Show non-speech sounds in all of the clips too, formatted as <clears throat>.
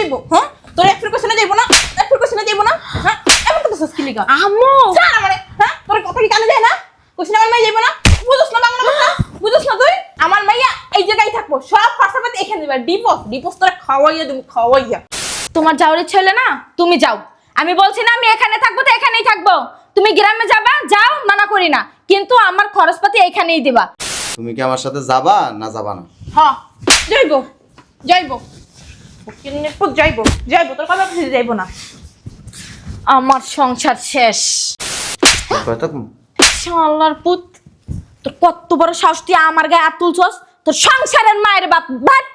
যাইবো হ্যাঁ? তোর এক যাইবো না এক যাইবো না হ্যাঁ? এমন কথা লিগা? আম্মু! স্যার আমারে হ্যাঁ? তোর কথা কি কানে যায় না? কোশ্চেন আমার মাই যাইবো না? বুঝছ না বাংলা কথা বুঝছ না তুই? আমার মাইয়া এই জায়গায় থাকব সব খরচাপাতি এখানে দিবা ডিপোস ডিপোস তোরা খাওয়াইয়া তুমি খাওয়াইয়া। তোমার যাওয়ার ইচ্ছে হলে না? তুমি যাও। আমি বলছি না আমি এখানে থাকব তো এখানেই থাকব। তুমি গ্রামে যাবা যাও মানা করি না। কিন্তু আমার খরচপাতি এখানেই দিবা। তুমি কি আমার সাথে যাবা না যাবা না? হ্যাঁ যাইবো যাইবো। যাইবো যাইবো তোর কথা যাইবো না। আমার সংসার শেষ। শালার পুত তোর কত বড় সাহস তুই আমার গায়ে হাত তুলছস? তোর সংসারের মায়ের বাপ বাট!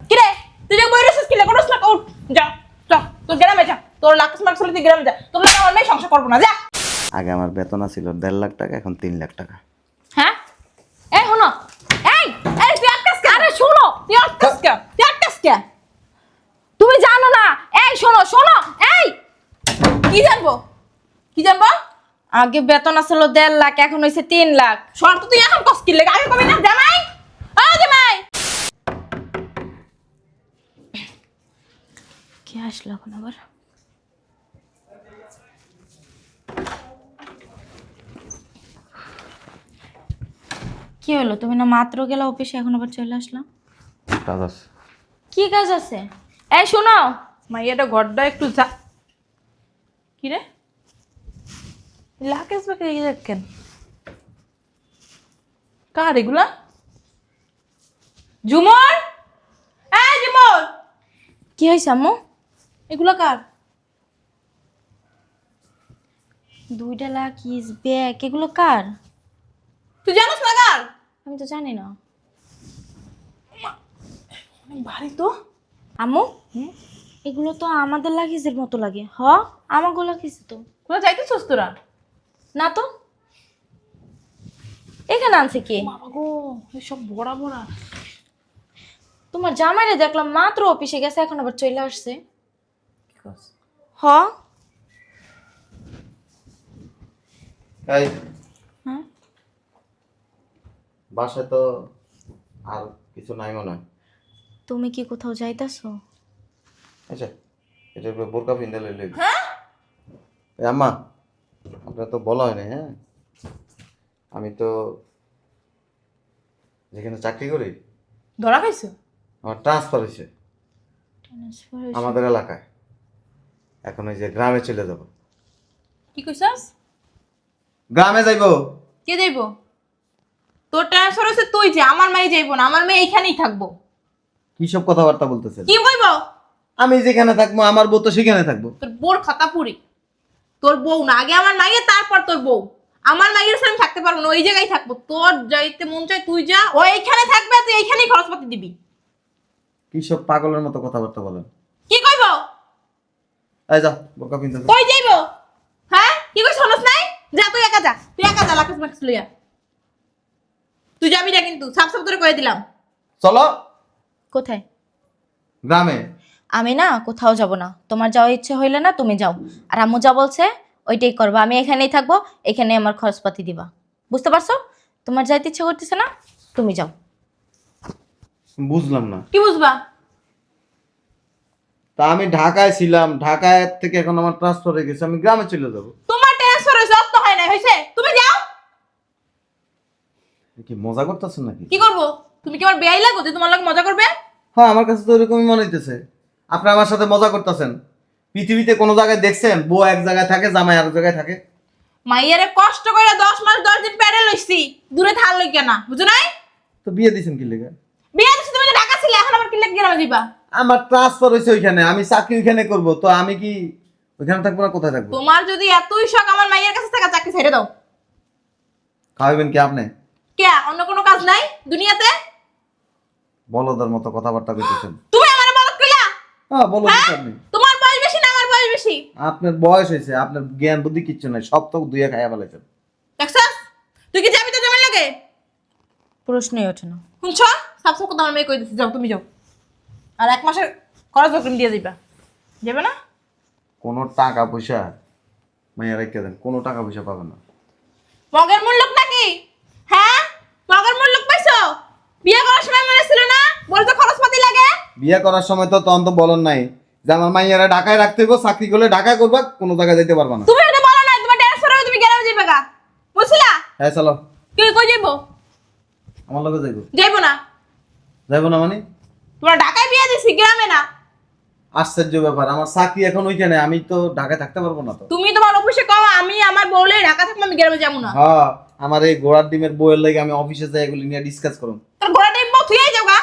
কিরে তুই যে বইরে শেষ কিলে করছ না উঠ যা যা তোর গ্রামে যা তোর লাখ মার্কস হলে তুই গ্রামে যা তোর আমার মেয়ে সংসার করব না যা। আগে আমার বেতন ছিল দেড় লাখ টাকা এখন তিন লাখ টাকা হ্যাঁ এই শোনো এই এই তুই আটকাস কে আরে শোনো কে কে তুমি জানো না। এই শোনো শোনো এই! কি জানব? কি জানব? আগে বেতন আসলো দেড় লাখ এখন হয়েছে তিন লাখ। শর্ত তুই এখন কস কিলে আগে কবি না জামাই! ও জামাই! কে আসলো এখন আবার? কি হলো? তুমি না মাত্র গেলা অফিসে এখন আবার চলে আসলাম কাজ আছে। কি কাজ আছে? এই শোনো। মাইয়াটা ঘরটা একটু যা। কি রে? লাকেশ বাকে দেখেন কার এগুলা? ঝুমর এই ঝুমর কি হয়েছে আম্মু? এগুলা কার? দুইটা লাখ ইস ব্যাগ এগুলো কার? তুই জানিস না কার? আমি তো জানি না। ভারী তো। আম্মু? এগুলো তো আমাদের লাগেজের মতো লাগে। হ আমাকে লাগেছে তো। কোথায় যাইতেছিস তোরা? না তো। এখানে আনছে কে? বাবা গো এসব বড়া বড়া। তোমার জামাইরে দেখলাম মাত্র অফিসে গেছে এখন আবার চলে আসছে। কি হ। এই। হ্যাঁ? বাসায় তো আর কিছু নাই মনে হয়। তুমি কি কোথাও যাইতাছো? আচ্ছা এটা একটু বোরকা পিন্দা লইলে হ্যাঁ? এই আম্মা আপনার তো বলা হয়নি হ্যাঁ? আমি তো যেখানে চাকরি করি ধরা খাইছো? আমার ট্রান্সফার হয়েছে আমাদের এলাকায়। এখন ওই যে গ্রামে চলে যাব। কি কইছাস? গ্রামে যাইবো। কে যাইব? তোর ট্রান্সফার হয়েছে তুই যে আমার মেয়ে যাইবো না আমার মেয়ে এখানেই থাকব। কি সব কথাবার্তা বলতেছেন? কি কইব আমি যেখানে থাকব আমার বউ তো সেখানে থাকব। তোর বোর খাতা পুরি। তোর বউ না আগে আমার মাইয়ে তারপর তোর বউ। আমার মাইয়ের সাথে আমি থাকতে পারব না ওই জায়গায় থাকব। তোর যাইতে মন চায় তুই যা। ও এইখানে থাকবে তুই এইখানেই খরচপাতি দিবি। কি সব পাগলের মতো কথাবার্তা বলেন? কি কইব? এই যাও বোরকা পিনতে কই যাইব? হ্যাঁ? কি কইছ শুনস নাই? যা তুই একা যা। তুই একা যা লাকাস মাকাস লইয়া। তুই যাবি না কিন্তু সাফ সাফ করে কয়ে দিলাম। চলো। কোথায়? গ্রামে। আমি না কোথাও যাব না। তোমার যাওয়ার ইচ্ছে হইলে না তুমি যাও। আর আম্মু যা বলছে ওইটাই করব। আমি এখানেই থাকব এখানে আমার খরচপাতি দিবা। বুঝতে পারছ? তোমার যাইতে ইচ্ছে করতেছে না তুমি যাও। বুঝলাম না। কি বুঝবা? তা আমি ঢাকায় ছিলাম। ঢাকায় থেকে এখন আমার ট্রান্সফার হয়ে গেছে। আমি গ্রামে চলে যাব। তোমার ট্রান্সফার হয়েছে অত হয় না হয়েছে? তুমি যাও। কি মজা করতেছেন নাকি? কি করব? তুমি কি আমার বেয়াই লাগো যে তোমার লাগে মজা করবে? হ্যাঁ আমার কাছে তো এরকমই মনে হইতেছে। আপনি আমার সাথে মজা করতেছেন। পৃথিবীতে কোনো জায়গায় দেখছেন বউ এক জায়গায় থাকে জামাই আর জায়গায় থাকে? মাইয়ারে কষ্ট করে দশ মাস দশ দিন প্যারে লইছি। দূরে থাল লই কেনা বুঝো নাই? তো বিয়ে দিছেন কি লেগে? বিয়ে দিছি তুমি ঢাকা ছিলে এখন আবার কি লাগে গ্রামে দিবা আমার ট্রান্সফার হয়েছে ওইখানে আমি চাকরি ওইখানে করব তো আমি কি ওইখানে থাকব না কোথায় থাকব? তোমার যদি এতই শখ আমার মাইয়ের কাছে থাকা চাকরি ছেড়ে দাও। খাওয়াবেন কি আপনি? কে অন্য কোনো কাজ নাই দুনিয়াতে? বলদের মতো কথাবার্তা কইতেছেন। তুমি আমার মদত কইলা? হ্যাঁ বলো হ্যাঁ? আপনি তোমার বয়স বেশি না আমার বয়স বেশি? আপনার বয়স হয়েছে আপনার জ্ঞান বুদ্ধি কিচ্ছু নাই সব তো দুইয়া খাইয়া ফেলেছেন দেখছস? তুই কি যাবি তো জমের লাগে? প্রশ্নই ওঠে না। শুনছ? সাপ সাপ কথা আমার মেয়ে কই দিছি যাও তুমি যাও। আর এক মাসের খরচ বকরিম দিয়ে দিবা যাবে না? কোনো টাকা পয়সা মাইয়া রেখে দেন কোনো টাকা পয়সা পাবেন না। মগের মূল্য নাকি? হ্যাঁ? মগের মূল্য পাইছো? বিয়ে করার সময় মনে ছিল না বলতো খরচপাতি লাগে বিয়ে করার সময় তো তখন তো বলেন নাই যে আমার মাইয়ারা ঢাকায় রাখতে হইব চাকরি করলে ঢাকায় করবা কোনো জায়গায় যেতে পারবা না। তুমি এটা বলো না তোমার ট্রান্সফার হবে তুমি গ্রামে যাবে গা। বুঝছিলা? হ্যাঁ চলো। কি কই যাইবো? আমার লগে যাইব। যাইবো না। যাইবো না মানে? তোমরা ঢাকায় বিয়ে দিছি গ্রামে না। আশ্চর্য ব্যাপার আমার চাকরি এখন ওইখানে আমি তো ঢাকায় থাকতে পারব না তো। তুমি তোমার অফিসে কও আমি আমার বউলে ঢাকা থাকব আমি গ্রামে যাব না। হ্যাঁ আমার এই ঘোড়ার ডিমের বইয়ের লাগে আমি অফিসে যাই এগুলি নিয়ে ডিসকাস করুন। তোর ঘোড়া ডিম বউ তুই যাও গা।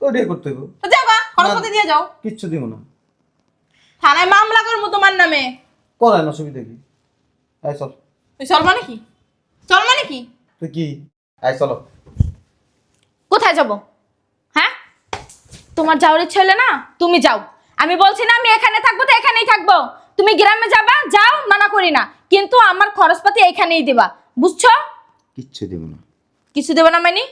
তো ওটাই করতে হইব। তো যাও খরচপাতি দিয়ে যাও। কিচ্ছু দিব না। থানায় মামলা করব তোমার নামে। করেন অসুবিধা কি আয় চল। তুই চল মানে কি? চল মানে কি? তুই কি? আয় চলো। কোথায় যাব? হ্যাঁ? তোমার যাওয়ার ইচ্ছে হলে না তুমি যাও। আমি বলছি না আমি এখানে থাকব তো এখানেই থাকব। তুমি গ্রামে যাবা যাও মানা করি না। কিন্তু আমার খরচপাতি এখানেই দেবা। বুঝছ? কিচ্ছু দিব না। কিছু দেবো না মানে?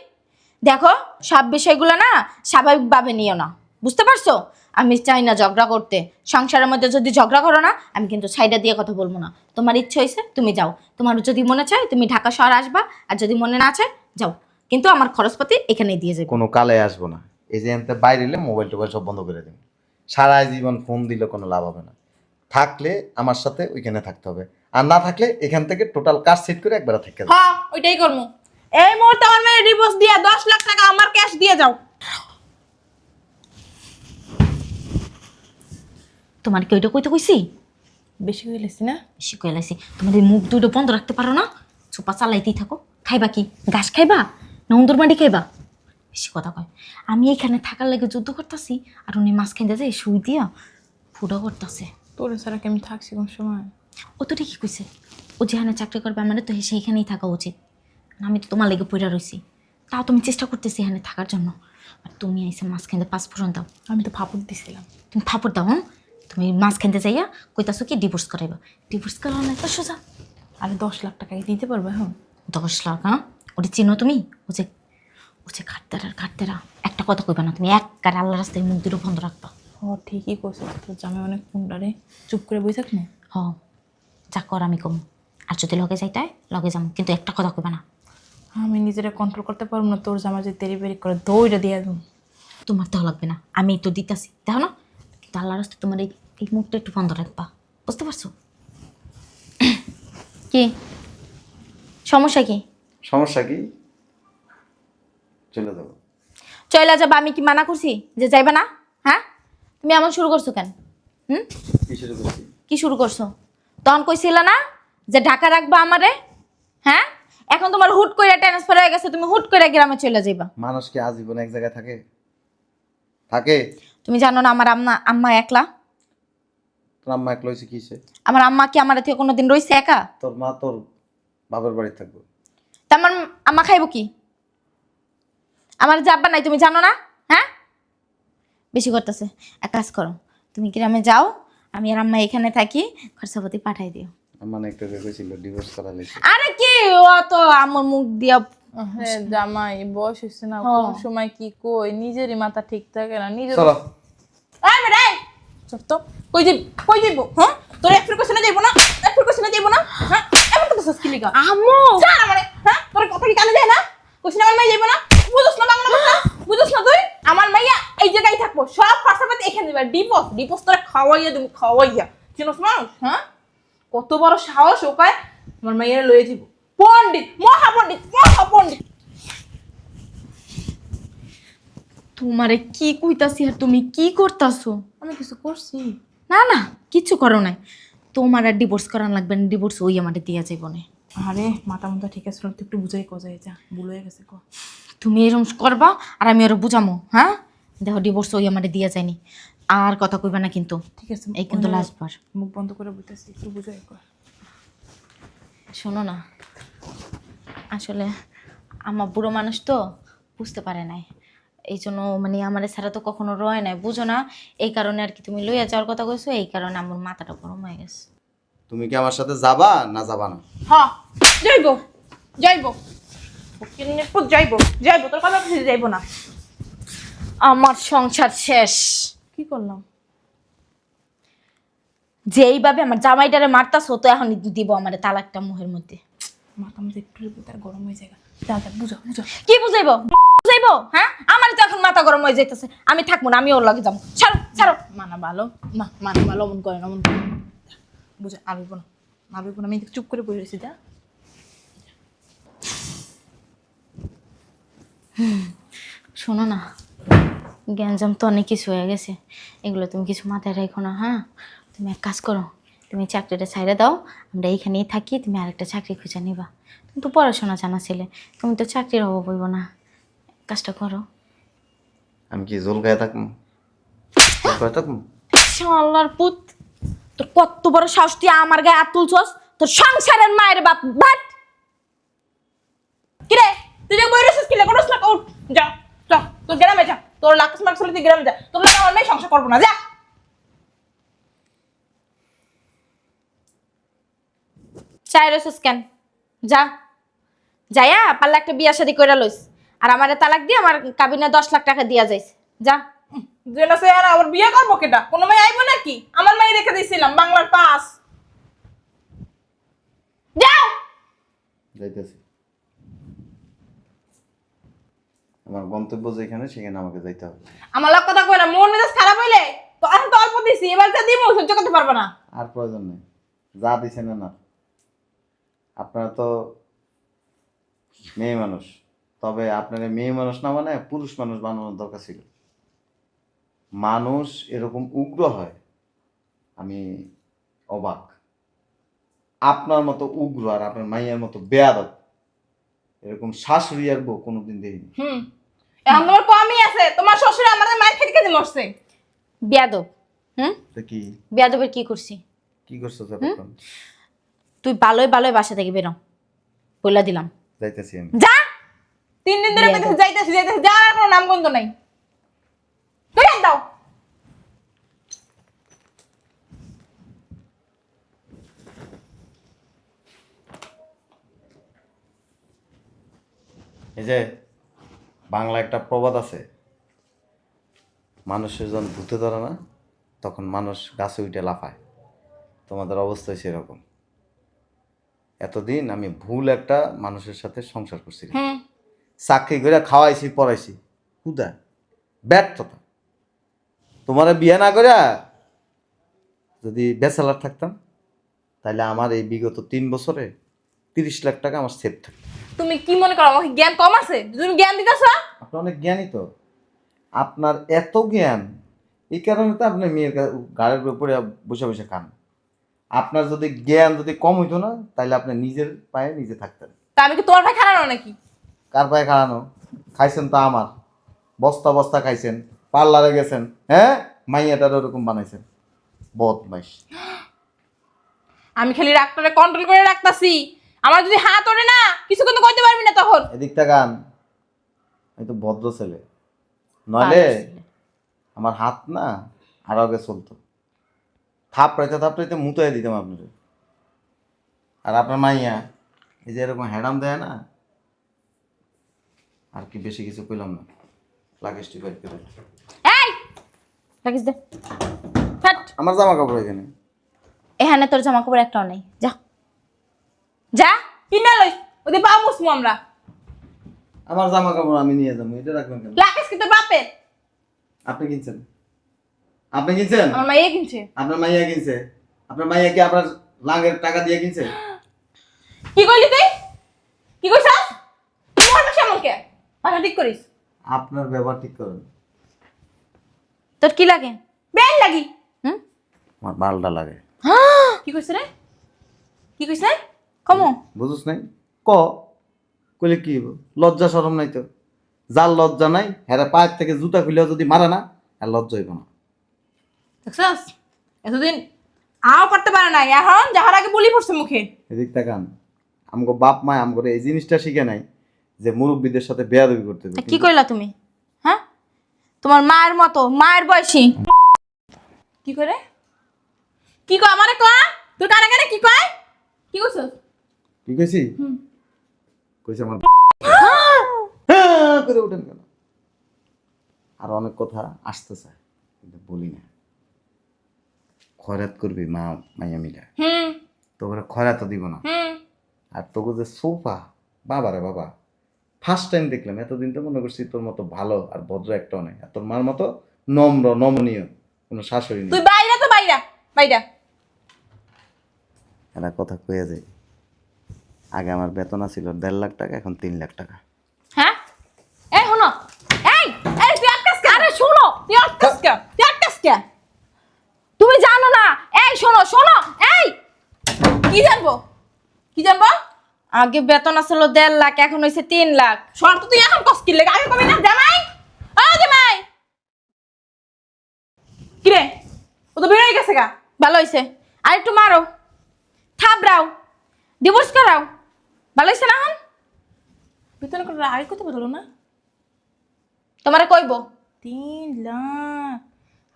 দেখো সব বিষয়গুলো না স্বাভাবিকভাবে নিও না। বুঝতে পারছ? আমি চাই না ঝগড়া করতে। সংসারের মধ্যে যদি ঝগড়া করো না আমি কিন্তু সাইডা দিয়ে কথা বলব না। তোমার ইচ্ছে হয়েছে তুমি যাও। তোমার যদি মনে চায় তুমি ঢাকা শহর আসবা আর যদি মনে না চায় যাও। কিন্তু আমার খরচপাতি এখানেই দিয়ে যাবে। কোনো কালে আসব না। এই যে এনতে বাইরে এলে মোবাইল টোবাইল সব বন্ধ করে দিন সারা জীবন ফোন দিলে কোনো লাভ হবে না। থাকলে আমার সাথে ওইখানে থাকতে হবে। আর না থাকলে এখান থেকে টোটাল কাজ সেট করে একবার থেকে যাও। হ্যাঁ ওইটাই করব। এই মুহূর্তে আমার মেয়ে ডিভোর্স দিয়ে দশ লাখ টাকা আমার ক্যাশ দিয়ে যাও। তোমার কি ওইটা কইতে কইছি? বেশি হয়ে গেছি না। বেশি কয়ে লাইছি। তোমার এই মুখ দুটো বন্ধ রাখতে পারো না? চোপা চালাইতেই থাকো। খাইবা কি? ঘাস খাইবা না উন্দর মাটি খাইবা? বেশি কথা কয়। আমি এখানে থাকার লাগে যুদ্ধ করতেছি আর উনি মাছ খাইতে যায় শুই দিয়া ফুটো করতেছে। তোর ছাড়া কি আমি থাকছি কোন সময়? ও তো ঠিকই কইছে। ও যেখানে চাকরি করবে আমার তো সেইখানেই থাকা উচিত। আমি তো তোমার লেগে পড়ে রইছি। তাও তুমি চেষ্টা করতেছি এখানে থাকার জন্য। আর তুমি আইসে মাছ খাইতে পাঁচ ফোরন দাও। আমি তো ফাপড় দিছিলাম। তুমি ফাপড় দাও হ্যাঁ? তুমি মাছ খাইতে যাইয়া কইতাছো কি ডিভোর্স করাইবা। ডিভোর্স করাও না তো সোজা। আরে দশ লাখ টাকা দিতে পারবে এখন দশ লাখ হ্যাঁ? ওটা চিনো তুমি? ও যে ও যে ঘাটতারার ঘাটতারা একটা কথা কইবা না তুমি এক কার আল্লাহ রাস্তায় মুখ দুটো বন্ধ রাখবা। ও ঠিকই করছে তোর জামাই অনেক কুন্ডারে চুপ করে বই থাক না। হ যা কর আমি কম। আর যদি লগে যাইতাই লগে যাম। কিন্তু একটা কথা কইবা না আমি নিজেরা কন্ট্রোল করতে পারব না তোর জামা যদি তেরি বেরি করে দইটা দিয়ে দেবো। তোমার তো লাগবে না আমি তো দিতাছি। দেখো না কিন্তু আল্লাহ রাস্তায় তোমার এই এই মুখটা একটু বন্ধ রাখবা বুঝতে পারছ? <clears throat> কি? সমস্যা কি? সমস্যা কি? চলে যাব। চয়লা যাবা আমি কি মানা করছি যে যাইবা না? হ্যাঁ? তুমি এমন শুরু করছ কেন? হুম? কি শুরু করছি? কি শুরু করছ? তখন কইছিল না যে ঢাকা রাখবা আমারে? হ্যাঁ? এখন তোমার হুট করে ট্রান্সফার হয়ে গেছে তুমি হুট করে গ্রামে চলে যাইবা। মানুষ কি আজীবন এক জায়গায় থাকে? থাকে? তুমি জানো না আমার আম্মা আম্মা একলা। তোর আম্মা এক লইছে কিসে? আমার আম্মা কি আমার থেকে কোনোদিন রইছে একা? তোর মা তোর বাবার বাড়ি থাকব। তা আমার আম্মা খাইব কি? আমার যাব্বা নাই তুমি জানো না? হ্যাঁ? বেশি করতেছে। এক কাজ করো তুমি গ্রামে যাও আমি আর আম্মা এখানে থাকি খরচাপাতি পাঠাই দিও। আমার একটু কইছিল ডিভোর্স করা আরে কি ও তো আমার মুখ দিয়া হ্যাঁ জামাই বয়স হচ্ছে না হ্যাঁ। কোন সময় কি কই নিজেরই মাথা ঠিক থাকে না নিজের চলো। বেটা এই! তো কই যাই কই যাইবো হ্যাঁ? তোর এক ফির কোশ্চেনে যাইবো না? এক ফির কোশ্চেনে যাইবো না? হ্যাঁ? এমন কথা সস্কি লিগা? আম্মু! জান আমারে হ্যাঁ? তোর কথা কি কানে যায় না? কোশ্চেনে আমার মাই যাইবো না? বুঝছ না বাংলা কথা বুঝছ না তুই? আমার মাইয়া এই জায়গায় থাকব সব খরচাপাতি এখানে দিবা। ডিপোস ডিপোস তোরা খাওয়াইয়া তুমি খাওয়াইয়া। চিনস মানুষ হ্যাঁ? কত বড় সাহস ওকায় আমার মাইয়া লয়ে যাব পণ্ডিত মহা পণ্ডিত মহা পণ্ডিত তোমারে কি কইতাছি আর তুমি কি করতাছো? আমি কিছু করছি। না না কিচ্ছু করো নাই। তোমার আর ডিভোর্স করান লাগবে না ডিভোর্স ওই আমাদের দিয়া যাইব না। আরে মাথা মাথা ঠিক আছে তুই একটু বুঝাই কজাই যা ভুল হয়ে গেছে কো। তুমি এরকম করবা আর আমি ওরা বুঝামো হ্যাঁ? দেখো ডিভোর্স ওই আমাদের দিয়া যায়নি। আর কথা কইবা না কিন্তু। ঠিক আছে এই কিন্তু ওনার লাস্ট বার। মুখ বন্ধ করে বলতেছি একটু বুঝাই কর। শোনো না আসলে আমার বুড়ো মানুষ তো বুঝতে পারে নাই। এই জন্য মানে আমার ছাড়া তো কখনো রয় নাই। বুঝো না এই কারণে আর কি তুমি লইয়া যাওয়ার কথা কইছো এই কারণে আমার মাথাটা গরম হয়ে গেছে। তুমি কি আমার সাথে যাবা না যাবা না? হ্যাঁ যাইবো যাইবো। কিন্নিপুর যাইবো যাইবো তোর কথা কিছু যাইবো না। আমার সংসার শেষ। কি করলাম? যেইভাবে আমার জামাইটারে মারতাছো তো এখন দিব আমার তালাকটা মুহের মধ্যে। মাথা মধ্যে একটু তার গরম হয়ে যায় যা বুঝো বুঝো। কি বুঝাইবো? বুঝাইবো? হ্যাঁ? আমার তো এখন মাথা গরম হয়ে যাইতেছে। আমি থাকব না আমি ওর লাগে যাব। ছাড়ো ছাড়ো। মানা ভালো। না মানা ভালো অমন করে না অমন করে। বুঝো হইবো না। আর না। আমি চুপ করে বসে রয়েছি যা। শোনো না গ্যাঞ্জাম তো অনেক কিছু হয়ে গেছে। এগুলো তুমি কিছু মাথায় রেখো না হ্যাঁ? তুমি এক কাজ করো তুমি চাকরিটা ছাইড়ে দাও আমরা এইখানেই থাকি তুমি আরেকটা চাকরি খুঁজে নিবা। তুমি তো পড়াশোনা জানা ছিলে তুমি তো চাকরির অভাব হইব না। কাজটা করো। আমি কি জোল গায়ে থাকব? জোল গায়ে থাকব? শালার পুত তোর কত বড় সাহস তুই আমার গায়ে হাত তুলছস? তোর সংসারের মায়ের বাপ বাট! কিরে তুই যে বই রয়েছিস কিলে করস না উঠ যা যা তোর গ্রামে যা তোর লাক্স মার্কস হলে তুই গ্রামে যা তোর লাগে আমার মেয়ে সংসার করব না যা। কেন? যা। যাইয়া পাল্লা একটা বিয়া শাদি কইরা লইস। আর আমারে তালাক দিয়ে আমার কাবিনে দশ লাখ টাকা দিয়া যাইস। যা। সে আর আবার বিয়ে করব কেটা কোনো মেয়ে আইবো নাকি? আমার মেয়ে রেখে দিয়েছিলাম বাংলার পাস। যাও। যাইতেছি। আমার গন্তব্য যেখানে সেখানে আমাকে যাইতে হবে। আমার কথা কই না মন মেজাজ খারাপ হইলে তো এখন তো অল্প দিছি এবার যা দিব সহ্য করতে পারব না। আর প্রয়োজন নেই। যা দিছেন না আপনারা তো মেয়ে মানুষ। তবে আপনারা মেয়ে মানুষ না মানে পুরুষ মানুষ বানানোর দরকার ছিল। মানুষ এরকম উগ্র হয় আমি অবাক। আপনার মতো উগ্র আর আপনার মাইয়ার মতো বেয়াদব এরকম শাশুড়ি আর বউ কোনোদিন দেখিনি। হুম। এখন তোমার কমই আছে তোমার শ্বশুর আমাদের মায়ের খেতে খেতে মরছে। বিয়াদব হুম? তো কি? বিয়াদবের কি করছি? কি করছ ততক্ষণ? তুই ভালোই ভালোই বাসা থেকে বেরো। বইলা দিলাম। যাইতেছি আমি। যা! তিন দিন ধরে কইতেছে যাইতেছি যাইতেছি যাওয়ার কোনো নাম গন্ধ নাই। তুই দাও। এই যে বাংলা একটা প্রবাদ আছে। মানুষের যখন ভূতে ধরে না তখন মানুষ গাছে উঠে লাফায়। তোমাদের অবস্থায় সেরকম। এতদিন আমি ভুল একটা মানুষের সাথে সংসার করছি চাকরি করে খাওয়াইছি পড়াইছি। কুদা ব্যর্থতা। তোমার বিয়ে না করে যদি ব্যাচেলার থাকতাম তাহলে আমার এই বিগত তিন বছরে তিরিশ লাখ টাকা আমার সেভ থাকতো। তুমি কি মনে করো আমাকে জ্ঞান কম আছে? তুমি জ্ঞান দিতেছো? আপনি অনেক জ্ঞানী তো। আপনার এত জ্ঞান এই কারণে তো আপনি মেয়ের গাড়ির উপরে বসে বসে খান। আপনার যদি জ্ঞান যদি কম হইতো না তাহলে আপনি নিজের পায়ে নিজে থাকতেন। তা আমি কি তোমার ভাই খারাপ নাকি? কার পায়ে খাওয়ানো খাইছেন তো আমার। বস্তা বস্তা খাইছেন। পার্লারে গেছেন। হ্যাঁ? মাইয়াটার ওরকম বানাইছেন। বদমাইশ। <gasps> আমি খালি রাগটারে কন্ট্রোল করে রাখতাছি। আমার যদি হাত ওঠে না কিছু কিন্তু করতে পারবি না তখন। এদিক গান। আমি তো ভদ্র ছেলে। নইলে আমার হাত না আর আগে চলতো। থাপড়াইতে থাপড়াইতে মুতাই দিতাম আপনাদের আর আপনার মাইয়া এই যে এরকম হ্যাডাম দেয় না আর কি বেশি কিছু কইলাম না। লাগেজটি বের করে। এই! রাখিস দে। ফাট। আমার জামা কাপড় এখানে। এখানে তোর জামা কাপড় একটাও নেই। যা। যা কিনা লই। ওদের পা মুসমু আমরা। আমার জামা কাপড় আমি নিয়ে যাব। এটা রাখবেন কেন? লাকেশ কিন্তু বাপের? আপনি কিনছেন? আপনি কিনছেন? আমার মাইয়ে কিনছে। আপনার মাইয়া কিনছে। আপনার মাইয়া কি আপনার লাঙ্গের টাকা দিয়ে কিনছে? কি কইলি তুই? কি কইছাস তুই আমার পাশে এমন কে? পাশা ঠিক করিস। আপনার ব্যবহার ঠিক করেন। তোর কি লাগে? বেন লাগি। হুম? আমার বালটা লাগে। কি কইছ রে? কি কইছ রে? কমো। বুঝুস নাই? ক? কইলে কি হইব? লজ্জা সরম নাই তো? যার লজ্জা নাই হ্যাঁ পায়ের থেকে জুতা খুলেও যদি মারে না আর লজ্জা হইব না। দেখছাস এতদিন আও করতে পারে না এখন যাহার আগে বলি পড়ছে মুখে। এদিক তাকান আমগো বাপ মা আমগো এই জিনিসটা শিখে নাই যে মুরব্বীদের সাথে বেয়াদবি করতে কি কইলা তুমি? হ্যাঁ? তোমার মায়ের মতো মায়ের বয়সী। কি করে? কি কয় আমারে কয়? তোর কানে কানে কি কয়? কি কইছস কি কইছি? কইছে আমার হ্যাঁ! করে উঠেন কেন? আর অনেক কথা আসতে চায় কিন্তু বলি না। খয়রাত করবি মা মাইয়া মিলা। হুম। তোকে খয়রাতও দিব না। হুম। আর তোকে যে সোফা বাবা রে বাবা ফার্স্ট টাইম দেখলাম এতদিন তো মনে করছি তোর মতো ভালো আর ভদ্র একটাও নেই আর তোর মার মতো নম্র নমনীয় কোনো শাশুড়ি নেই। তুই বাইরা তো বাইরা বাইরা। একটা কথা কয়ে যাই আগে আমার বেতন ছিল দেড় লাখ টাকা এখন তিন লাখ টাকা। হ্যাঁ? এই শোনো এই এই তুই আটকাস কে আরে শোনো তুই আটকাস কে তুই আটকাস কে তুমি জানো না। এই শোনো শোনো এই! কি জানব? কি জানব? আগে বেতন আসলো দেড় লাখ এখন হয়েছে তিন লাখ। শর্ত তুই এখন কস কি লেগে? আগে কবি না জামাই? ও জামাই! কি রে? ও তো বেরোয় গেছে গা। ভালো হয়েছে আর একটু মারো। থাবরাও ডিভোর্স করাও। ভালো হয়েছে না এখন? বেতন করে আগে কত বদলো না? তোমারে কইব। তিন লাখ।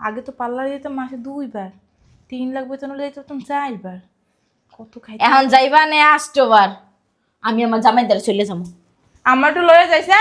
আগে তো পার্লারে যেতাম মাসে দুইবার। তিন লাখ বেতন হলে যেতাম তুমি চারবার। কত খাই এখন যাইবা নে আসটোবার আমি আমার জামাইদারে চলে যাব। আমার তো লয়ে যাইছে